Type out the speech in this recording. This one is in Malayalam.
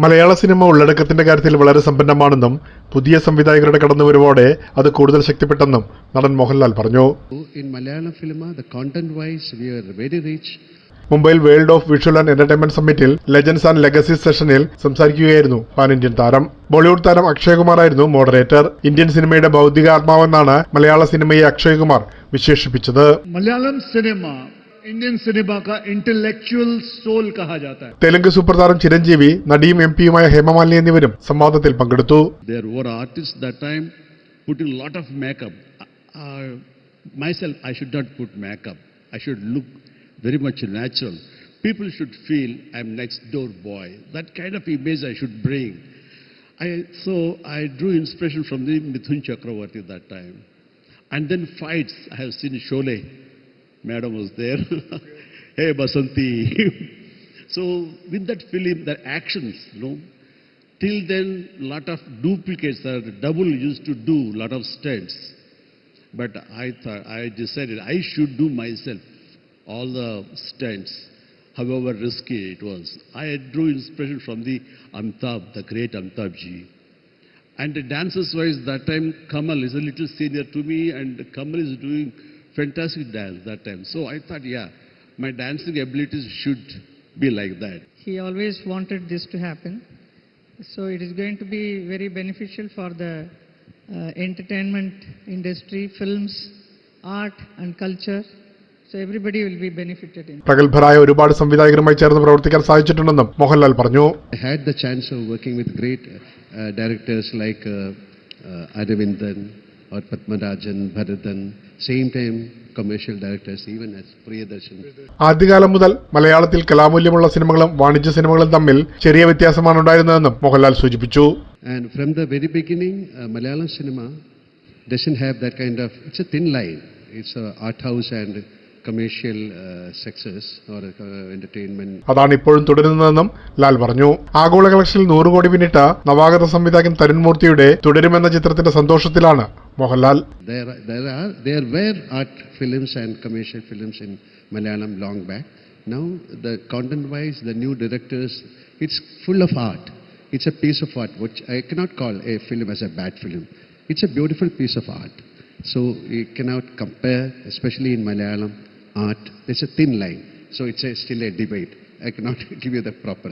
മലയാള സിനിമ ഉള്ളടക്കത്തിന്റെ കാര്യത്തിൽ വളരെ സമ്പന്നമാണെന്നും പുതിയ സംവിധായകരുടെ കടന്നുവരവോടെ അത് കൂടുതൽ ശക്തിപ്പെട്ടെന്നും നടൻ മോഹൻലാൽ പറഞ്ഞു. മുംബൈയിൽ world of visual and entertainment സമ്മിറ്റിൽ legends and legacy സെഷനിൽ സംസാരിക്കുകയായിരുന്നു പാൻ ഇന്ത്യൻ താരം. ബോളിവുഡ് താരം അക്ഷയ് കുമാർ ആയിരുന്നു മോഡറേറ്റർ. ഇന്ത്യൻ സിനിമയുടെ ഭൗതികാത്മാവെന്നാണ് മലയാള സിനിമയെ അക്ഷയ് കുമാർ വിശേഷിപ്പിച്ചത്. Malayalam cinema indian cinebaca, intellectual Indian cinema intellectual soul Telugu super താരം artists that time putting a lot of makeup. Uh, uh, myself i should not put makeup. I should look very much natural. People should feel i'm next door boy. That kind of image i should bring. I so i drew inspiration from the mithun chakravarti that time. And then fights i have seen sholay. Madam was there. hey, Basanti. so with that film, the actions, you know, Till then, a lot of duplicates are double used to do lot of stunts. But I thought I decided I should do myself all the stunts, however risky it was. I drew inspiration from the Amitabh, the great Amitabh ji. And the dancers wise, that time Kamal is a little senior to me, and Kamal is doing fantastic dance that time. So I thought, yeah, my dancing abilities should be like that. He always wanted this to happen. So it is going to be very beneficial for the uh, entertainment industry, films, art and culture. So everybody will be benefited in. പ്രഗത്ഭരായ ഒരുപാട് സംവിധായകരുമായി ചേർന്ന് പ്രവർത്തിക്കാൻ സാധിച്ചിട്ടുണ്ടെന്നും മോഹൻലാൽ പറഞ്ഞു I had the chance of working with great like directors like uh, uh, time commercial directors, even as Priyadarshan. ആദ്യകാലം മുതൽ മലയാളത്തിൽ കലാമൂല്യമുള്ള സിനിമകളും വാണിജ്യ സിനിമകളും തമ്മിൽ ചെറിയ വ്യത്യാസമാണ് ഉണ്ടായിരുന്നതെന്നും മോഹൻലാൽ സൂചിപ്പിച്ചു And from the very beginning, uh, Malayalam cinema doesn't have that kind of, it's a thin line. It's a art uh, uh, entertainment അതാണ് ഇപ്പോഴും തുടരുന്നതെന്നും ലാൽ പറഞ്ഞു ആഗോള കളക്ഷനിൽ നൂറ് കോടി പിന്നിട്ട നവാഗത സംവിധായകൻ തരുൺ മൂർത്തിയുടെ തുടരുമെന്ന ചിത്രത്തിന്റെ സന്തോഷത്തിലാണ് Mohanlal There, there are, there were art films and commercial films in Malayalam long back. Now, the content-wise, the new directors, it's full of art. It's a piece of art, which I cannot call a film as a bad film. It's a beautiful piece of art. So you cannot compare, especially in Malayalam art. There's a thin line. So it's a, still a debate. I cannot give you the proper.